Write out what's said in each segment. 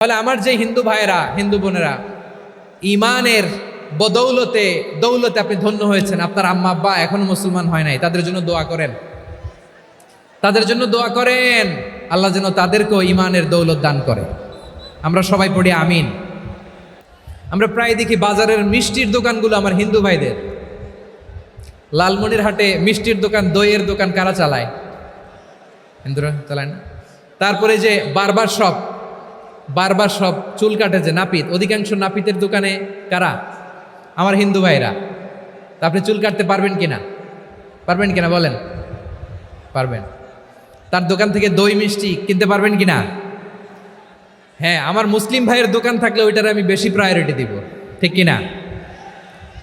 তাহলে আমার যে হিন্দু ভাইয়েরা, হিন্দু বোনেরা, ইমানের বদৌলতে, দৌলতে আপনি ধন্য হয়েছেন। আপনার আম্মা, আব্বা এখনও মুসলমান হয় নাই। তাদের জন্য দোয়া করেন। তাদের জন্য দোয়া করেন। আল্লাহ যেন তাদেরকেও ইমানের দৌলত দান করে। আমরা সবাই পড়ি আমিন। আমরা প্রায় দেখি বাজারের মিষ্টির দোকানগুলো আমার হিন্দু ভাইদের। লালমনির হাটে মিষ্টির দোকান, দইয়ের দোকান কারা চালায়? হিন্দুরা চালায় না? তারপরে যে বারবার শপ বারবার সব চুল কাটে যে নাপিত। অধিকাংশ নাপিতের দোকানে কারা? আমার হিন্দু ভাইরা। তা আপনি চুল কাটতে পারবেন কিনা? পারবেন কিনা বলেন? পারবেন। তার দোকান থেকে দই মিষ্টি কিনতে পারবেন কিনা? হ্যাঁ আমার মুসলিম ভাইয়ের দোকান থাকলে ওইটার আমি বেশি প্রায়োরিটি দিব। ঠিক কিনা?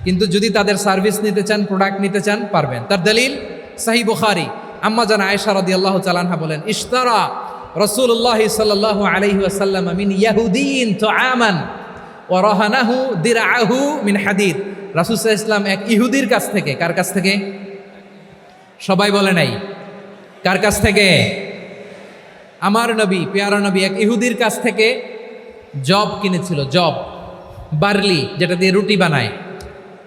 কিন্তু যদি তাদের সার্ভিস নিতে চান প্রোডাক্ট নিতে চান, পারবেন। তার দলিল সাহি বুখারি আম্মা জান আয়েশা আল্লাহ চালানহা বলেন, ইশতারা রাসূলুল্লাহ সাল্লাল্লাহু আলাইহি ওয়াসাল্লাম মিন ইয়াহুদিন তুআমান ওয়া রাহানাহু দিরআহু মিন হাদিদ। আলাইহি ইসলাম এক ইহুদির কাছ থেকে, কার কাছ থেকে? সবাই বলে নাই। কার কাছ থেকে? আমার নবী, পেয়ারা নবী এক ইহুদির কাছ থেকে জব কিনেছিল, জব, বার্লি, যেটা দিয়ে রুটি বানায়।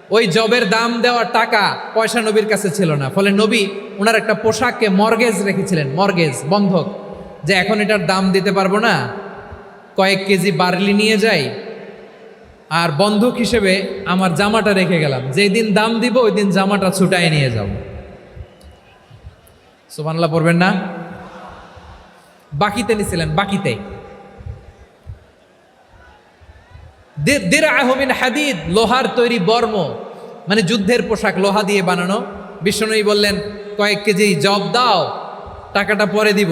ওই জবের দাম দেওয়ার টাকা পয়সা নবীর কাছে ছিল না। ফলে নবী ওনার একটা পোশাককে মর্গেজ রেখেছিলেন, মর্গেজ, বন্ধক। যে এখন এটার দাম দিতে পারব না, কয়েক কেজি বার্লি নিয়ে যাই, আর বন্ধক হিসেবে আমার জামাটা রেখে গেলাম। যেই দিন দাম দিব, ওই দিন জামাটা ছুটাই নিয়ে যাব। সুবহানাল্লাহ পড়বেন না? বাকিতে নিছিলেন, বাকিতে। হাদিদ, লোহার তৈরি বর্ম মানে যুদ্ধের পোশাক লোহা দিয়ে বানানো। বিষ্ণনয়ী বললেন, কয়েক কেজি জব দাও, টাকাটা পরে দিব।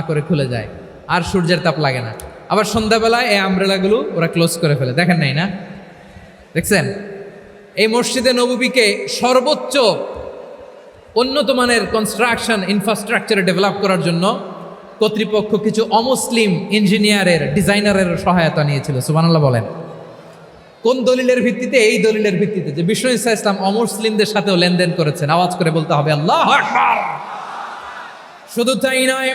করে খুলে যায়। আর সূর্যের তাপ লাগে না। আবার সন্ধ্যাবেলায় এই আমব্রেলাগুলো ওরা ক্লোজ করে ফেলে। দেখেন নাই না? দেখছেন? এই মসজিদে নববীকে সর্বোচ্চ উন্নত মানের কনস্ট্রাকশন ইনফ্রাস্ট্রাকচারে ডেভেলপ করার জন্য কর্তৃপক্ষ কিছু অমুসলিম ইঞ্জিনিয়ারের, ডিজাইনারের সহায়তা নিয়েছিল। সুবানাল্লাহ বলেন। কোন দলিলের ভিত্তিতে? এই দলিলের ভিত্তিতে যে বিষ্ণু ইসা ইসলাম অমুসলিমদের সাথেও লেনদেন করেছেন। আওয়াজ করে বলতে হবে, আল্লাহ শুধু তাই নয়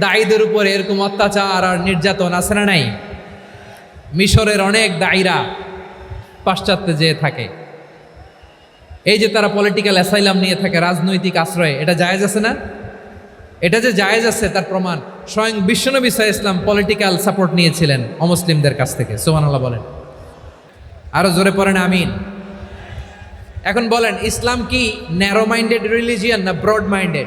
দায়ীদের উপরে এরকম অত্যাচার আর নির্যাতন না নাই? মিশরের অনেক দায়ীরা পাশ্চাত্যে যেয়ে থাকে। এই যে তারা পলিটিক্যাল অ্যাসাইলাম নিয়ে থাকে, রাজনৈতিক আশ্রয়, এটা জায়েজ আছে না? এটা যে জায়েজ আছে, তার প্রমাণ স্বয়ং বিশ্বনবী সাহা ইসলাম পলিটিক্যাল সাপোর্ট নিয়েছিলেন অমুসলিমদের কাছ থেকে। সোহানাল্লাহ বলেন। আরও জোরে পড়েন, আমিন। এখন বলেন, ইসলাম কি ন্যারো মাইন্ডেড রিলিজিয়ান না ব্রড মাইন্ডেড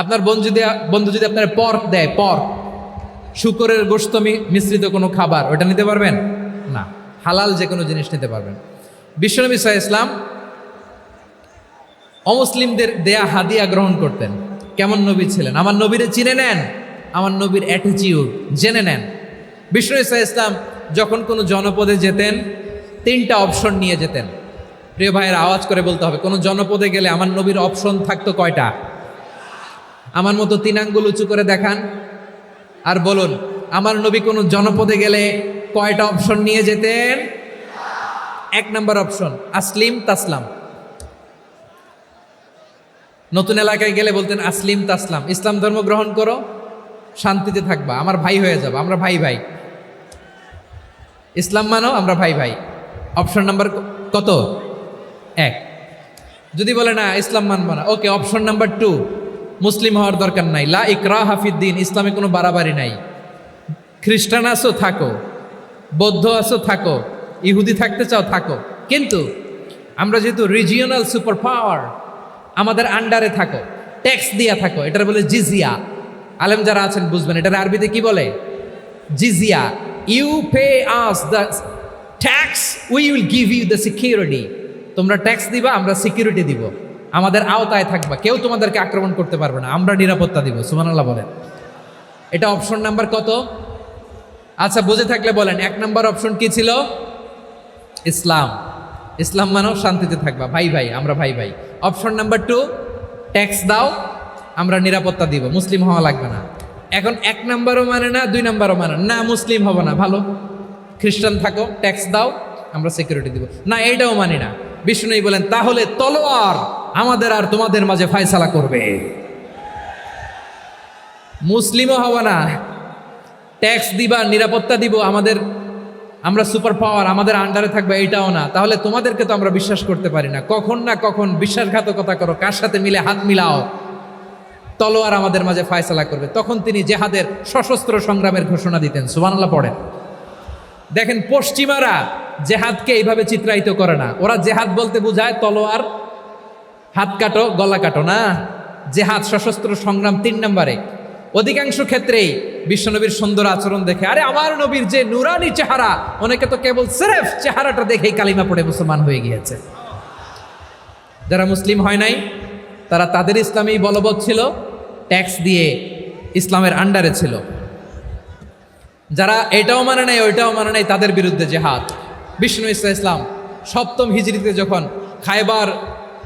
আপনার বন্ধু যদি বন্ধু যদি আপনার পর্ক দেয় পর্ক শুকরের গোস্ত মিশ্রিত কোনো খাবার, ওটা নিতে পারবেন? না, হালাল যে কোনো জিনিস নিতে পারবেন। বিশ্বনবী সাহা ইসলাম অমুসলিমদের দেয়া হাদিয়া গ্রহণ করতেন। কেমন নবী ছিলেন? আমার নবীরে চিনে নেন, আমার নবীর অ্যাটিটিউড জেনে নেন। বিষ্ণু ইসা ইসলাম যখন কোনো জনপদে যেতেন, তিনটা অপশন নিয়ে যেতেন। প্রিয় ভাইয়ের আওয়াজ করে বলতে হবে, কোনো জনপদে গেলে আমার নবীর অপশন থাকতো কয়টা? আমার মতো তিন আঙ্গুল উঁচু করে দেখান আর বলুন, আমার নবী কোনো জনপদে গেলে কয়টা অপশন নিয়ে যেতেন? এক নম্বর অপশন আসলিম তাসলাম। নতুন এলাকায় গেলে বলতেন, আসলিম তাসলাম। ইসলাম ধর্ম গ্রহণ করো, শান্তিতে থাকবা। আমার ভাই হয়ে যাব, আমরা ভাই ভাই। ইসলাম মানো, আমরা ভাই ভাই। অপশন নাম্বার কত? এক। যদি বলে না, ইসলাম মানবো না, ওকে অপশন নাম্বার টু মুসলিম হওয়ার দরকার নাই। লা ইকরা হাফিদ্দিন ইসলামে কোনো বাড়াবাড়ি নাই। খ্রিস্টান আসো, থাকো। বৌদ্ধ আসো, থাকো। ইহুদি থাকতে চাও, থাকো। কিন্তু আমরা যেহেতু রিজিওনাল সুপার পাওয়ার আমাদের আন্ডারে থাকো। ট্যাক্স দিয়া থাকো, এটার বলে জিজিয়া। আলেম যারা আছেন, বুঝবেন, এটার আরবিতে কি বলে? জিজিয়া। You pay us the tax we will give you the security তোমরা ট্যাক্স দিবা, আমরা সিকিউরিটি দিব। আমাদের আওতায় থাকবা। কেউ তোমাদেরকে আক্রমণ করতে পারবে না। আমরা নিরাপত্তা দিব সুমানাল্লাহ বলেন। এটা অপশন নাম্বার কত? আচ্ছা বুঝে থাকলে বলেন এক নাম্বার অপশন কি ছিল? ইসলাম। ইসলাম মানেও শান্তিতে থাকবা। ভাই ভাই আমরা ভাই ভাই। অপশন নাম্বার টু ট্যাক্স দাও আমরা নিরাপত্তা দিব। মুসলিম হওয়া লাগবে না। এখন এক নাম্বারও মানে না দুই নাম্বারও মানে না, মুসলিম হব না। ভালো। খ্রিস্টান থাকো ট্যাক্স দাও আমরা সিকিউরিটি দিব। না এইটাও মানি না। বিষ্ণু বলেন তাহলে তলোয়ার আমাদের আর তোমাদের মাঝে ফায়সালা করবে। মুসলিমও হব না। ট্যাক্স দিবা, নিরাপত্তা দিব, আমাদের, আমরা সুপার পাওয়ার আমাদের আন্ডারে থাকবে এটাও না। তাহলে তোমাদেরকে তো আমরা বিশ্বাস করতে পারি না। কখন না কখন বিশ্বাসঘাতকতা করো, কার সাথে মিলে হাত মিলাও। তলোয়ার আমাদের মাঝে ফায়সালা করবে। তখন তিনি জেহাদের সশস্ত্র সংগ্রামের ঘোষণা দিতেন। সুবানাল্লাহ পড়েন। দেখেন, পশ্চিমারা জেহাদকে এইভাবে চিত্রায়িত করে না। ওরা জেহাদ বলতে বোঝায় তলোয়ার হাত কাটো, গলা কাটো, না? জেহাদ, সশস্ত্র সংগ্রাম তিন নম্বরে। অধিকাংশ ক্ষেত্রেই বিশ্বনবীর সুন্দর আচরণ দেখে, আরে আমার নবীর যে নুরানি চেহারা, অনেকে তো কেবল সেরেফ চেহারাটা দেখেই কালিমা পড়ে মুসলমান হয়ে গিয়েছে। যারা মুসলিম হয় নাই, তারা তাদের ইসলামী বলবৎ ছিল, ট্যাক্স দিয়ে ইসলামের আন্ডারে ছিল। যারা এটাও মানে নাই, ওইটাও মানে নাই, তাদের বিরুদ্ধে জেহাদ। বিষ্ণু ইসা ইসলাম সপ্তম হিজড়িতে যখন খাইবার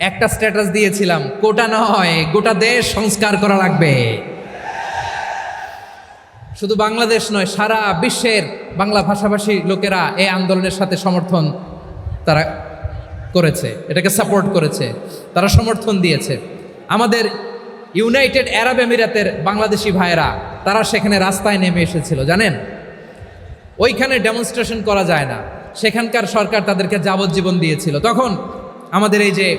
একটা স্ট্যাটাস দিয়েছিলাম কোটা নয়, গোটা দেশ সংস্কার করা লাগবে। শুধু বাংলাদেশ নয়, সারা বিশ্বের বাংলা ভাষাভাষী লোকেরা এই আন্দোলনের সাথে সমর্থন তারা করেছে, এটাকে সাপোর্ট করেছে, তারা সমর্থন দিয়েছে। আমাদের ইউনাইটেড আরব আমিরাতের বাংলাদেশি ভাইয়েরা, তারা সেখানে রাস্তায় নেমে এসেছিল, জানেন? ওইখানে ডেমনস্ট্রেশন করা যায় না। সেখানকার সরকার তাদেরকে যাবজ্জীবন দিয়েছিল। তখন আমাদের এই যে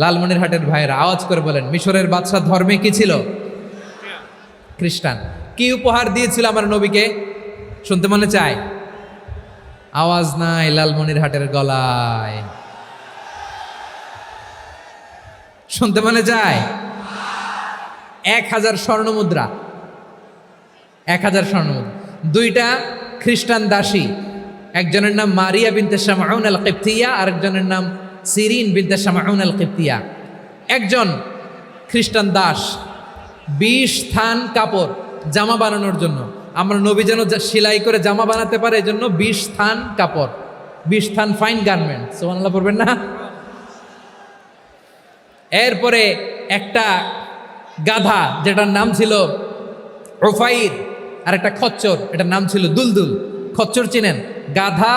লালমনিরহাটের ভাইয়েরা আওয়াজ করে বলেন, মিশরের বাদশাহ ধর্মে কি ছিল? খ্রিস্টান, কি উপহার দিয়েছিল আমার নবীকে? শুনতে মনে চায়? আওয়াজ নাই লালমনিরহাটের গলায়। শুনতে মনে যায় এক হাজার স্বর্ণ মুদ্রা। এক হাজার স্বর্ণমুদ্রা দুইটা খ্রিস্টান দাসী। একজনের নাম মারিয়া বিনতে শামাউন আল কিপ্তিয়া আরেকজনের নাম সিরিন বিনতে শামাউন আল কিপ্তিয়া একজন খ্রিস্টান দাস, বিশ থান কাপড় জামা বানানোর জন্য। আমরা নবী যেন সেলাই করে জামা বানাতে পারে, এজন্য বিশ থান কাপড়, বিশ থান ফাইন গার্মেন্ট সোমানাল্লাহ পড়বেন না? এরপরে একটা গাধা, যেটার নাম ছিল ওফাইর আর একটা খচ্চর, এটার নাম ছিল দুলদুল। খচ্চর চিনেন? গাধা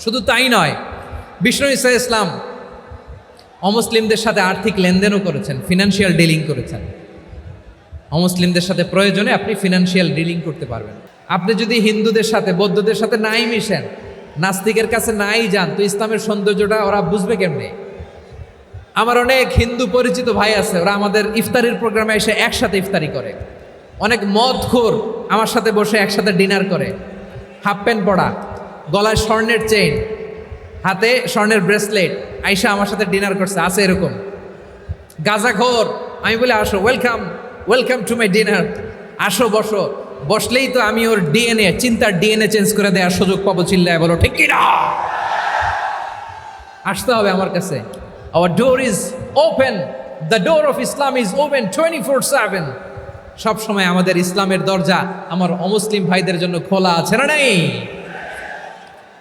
শুধু তাই নয়, বিষ্ণু ইসা ইসলাম অমুসলিমদের সাথে আর্থিক লেনদেনও করেছেন ফিনান্সিয়াল ডিলিং করেছেন। অমুসলিমদের সাথে প্রয়োজনে আপনি ফিনান্সিয়াল ডিলিং করতে পারবেন। আপনি যদি হিন্দুদের সাথে, বৌদ্ধদের সাথে নাই মিশেন, নাস্তিকের কাছে নাই যান, তো ইসলামের সৌন্দর্যটা ওরা বুঝবে কেমনে? আমার অনেক হিন্দু পরিচিত ভাই আছে, ওরা আমাদের ইফতারির প্রোগ্রামে এসে একসাথে ইফতারি করে। অনেক মদ খোর আমার সাথে বসে একসাথে ডিনার করে। হাফ প্যান্ট পরা। গলায় স্বর্ণের চেইন হাতে স্বর্ণের ব্রেসলেট আইসা আমার সাথে ডিনার করছে, আছে এরকম। গাজাখোর আমি বলে, আসো welcome welcome to my dinner আসো, বসো। বসলেই তো আমি ওর ডিএনএ চিন্তার ডিএনএ চেঞ্জ করে দেওয়ার সুযোগ পাবো চিল্লায় বলো, ঠিক কিনা? আসতে হবে আমার কাছে। Our door is open the door of Islam is open twenty four seven সবসময় আমাদের ইসলামের দরজা আমার অমুসলিম ভাইদের জন্য খোলা আছে না নাই?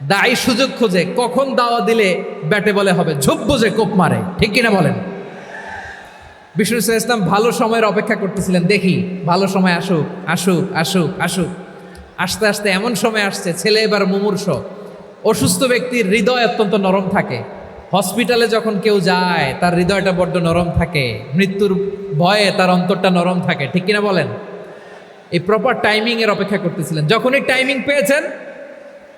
দায়ী সুযোগ খোঁজে কখন দাওয়া দিলে ব্যাটে বলে হবে, ঝোপ বোঝে কোপ মারে, ঠিক কিনা বলেন? বিষ্ণু ইসলাম ভালো সময়ের অপেক্ষা করতেছিলেন, দেখি, ভালো সময় আসুক আসুক আসুক আসুক। আস্তে আস্তে এমন সময় আসছে, ছেলে এবার মুমূর্ষ। অসুস্থ ব্যক্তির হৃদয় অত্যন্ত নরম থাকে। হসপিটালে যখন কেউ যায়, তার হৃদয়টা বড্ড নরম থাকে। মৃত্যুর ভয়ে তার অন্তরটা নরম থাকে, ঠিক কিনা বলেন? এই প্রপার টাইমিংয়ের অপেক্ষা করতেছিলেন। যখনই টাইমিং পেয়েছেন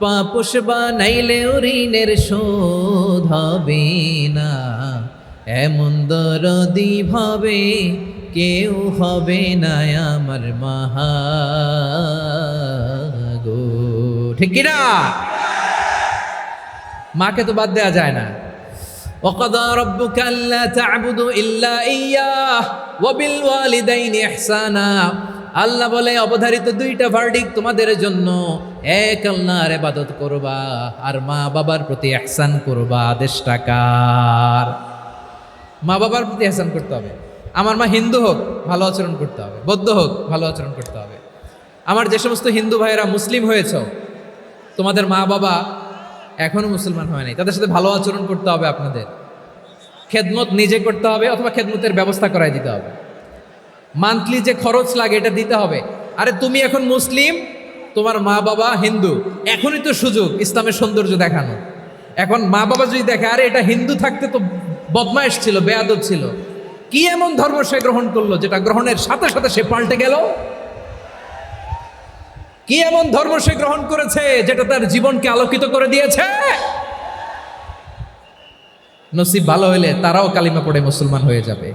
পাপুষ বানাইলে ঋণের শোধ হবে না এমন দরদি ভাবে কেউ হবে না আমার মাহাগো ঠিক কিনা মাকে তো বাদ দেওয়া যায় না وقضى ربك ألا تعبدوا إلا إياه وبالوالدين إحسانا আল্লাহ বলে অবধারিত দুইটা ভার্ডিক তোমাদের জন্য এক আল্লাহর ইবাদত করবা আর মা বাবার প্রতি ইহসান করবা আদেশ টাকার মা বাবার প্রতি ইহসান করতে হবে। আমার মা হিন্দু হোক, ভালো আচরণ করতে হবে। বৌদ্ধ হোক, ভালো আচরণ করতে হবে। আমার যে সমস্ত হিন্দু ভাইয়েরা মুসলিম হয়েছ, তোমাদের মা বাবা এখনও মুসলমান হয় নাই। তাদের সাথে ভালো আচরণ করতে হবে আপনাদের। খেদমত নিজে করতে হবে অথবা খেদমতের ব্যবস্থা করাই দিতে হবে। মান্থলি যে খরচ লাগে, এটা দিতে হবে। আরে তুমি এখন মুসলিম তোমার মা বাবা হিন্দু। এখনই তো সুযোগ ইসলামের সৌন্দর্য দেখানো। এখন মা বাবা যদি দেখে, আরে এটা হিন্দু থাকতে তো বদমাইশ ছিল, বেয়াদব ছিল। কি এমন ধর্ম সে গ্রহণ করল যেটা গ্রহণের সাথে সাথে সে পাল্টে গেল? কি এমন ধর্ম সে গ্রহণ করেছে যেটা তার জীবনকে আলোকিত করে দিয়েছে? নসিব ভালো হইলে তারাও কালিমা পড়ে মুসলমান হয়ে যাবে।